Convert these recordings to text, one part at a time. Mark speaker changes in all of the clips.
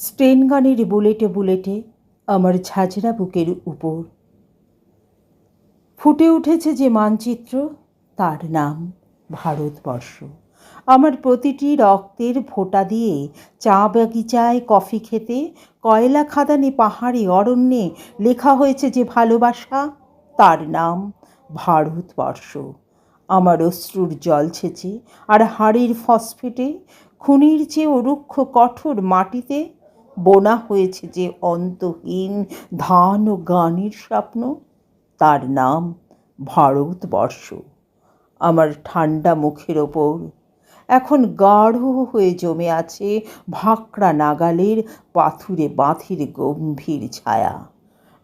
Speaker 1: Strain গানের বুলেটে বুলেটে আমার ঝাঁঝরা বুকের উপর। ফুটে উঠেছে যে মানচিত্র, তার নাম ভারতবর্ষ। আমার প্রতিটি রক্তের ফোঁটা দিয়ে চা বাগিচায় কফি খেতে, কয়লা খাদানে পাহাড়ে অরণ্যে লেখা হয়েছে যে ভালোবাসা, তার নাম ভারতবর্ষ। আমার অশ্রুর জল ছেঁচে আর হাড়ির ফসফেটে, খুনির চেয়েও রুক্ষ কঠোর মাটিতে বোনা হয়েছে যে অন্তহীন ধান ও গানের স্বপ্ন। তার নাম ভারতবর্ষ। আমার ঠান্ডা মুখের ওপর এখন গাঢ় হয়ে জমে আছে ভাকড়া নাগালের পাথুরে বাঁধির গম্ভীর ছায়া।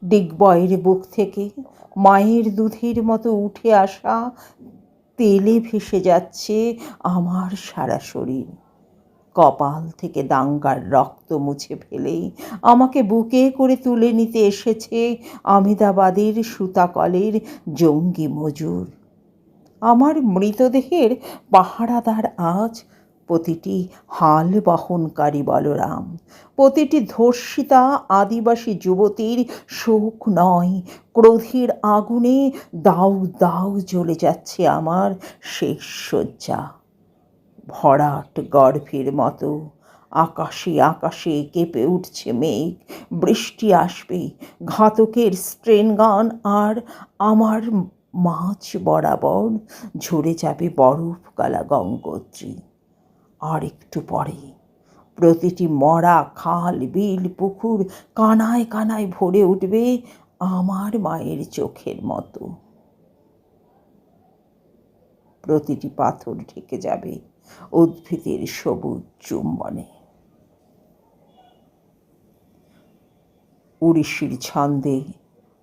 Speaker 1: ডিগবয়ের বুক থেকে মায়ের দুধের মতো উঠে আসা তেলে ভেসে যাচ্ছে আমার সারা শরীর। কপাল থেকে দাঙ্গার রক্ত মুছে ফেলে আমাকে বুকে করে তুলে নিতে এসেছে আমেদাবাদের সুতাকলের জঙ্গি মজুর। আমার মৃতদেহের পাহারাদার আজ প্রতিটি হাল বহনকারী বলরাম, প্রতিটি ধর্ষিতা আদিবাসী যুবতীর শোক নয়, ক্রোধের আগুনে দাউ দাউ জ্বলে যাচ্ছে আমার শেষ শয্যা। ভরাট গর্ভের মতো। আকাশে আকাশে কেঁপে উঠছে মেঘ, বৃষ্টি আসবে, ঘাতকের স্ট্রেন গান আর আমার মাছ বরাবর ঝরে যাবে বরফ কালা গঙ্গোত্রী। আর একটু পরে প্রতিটি মরা খাল, বিল, পুকুর কানায় কানায় ভরে উঠবে আমার মায়ের চোখের মতো। প্রতিটি পাথর ঢেকে যাবে উদ্ভিদের সবুজ চুম্বনে। উড়িষ্যির ছন্দে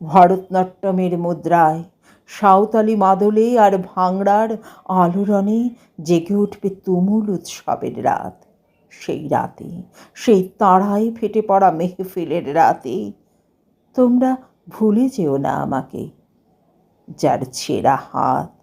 Speaker 1: ভরতনাট্যমের মুদ্রায় সাঁওতালি মাদলে আর ভাংড়ার আলোড়নে জেগে উঠবে তুমুল উৎসবের রাত। সেই রাতে, সেই তাড়ায় ফেটে পড়া মেহফিলের রাতে তোমরা ভুলে যেও না আমাকে, যার ছেঁড়া হাত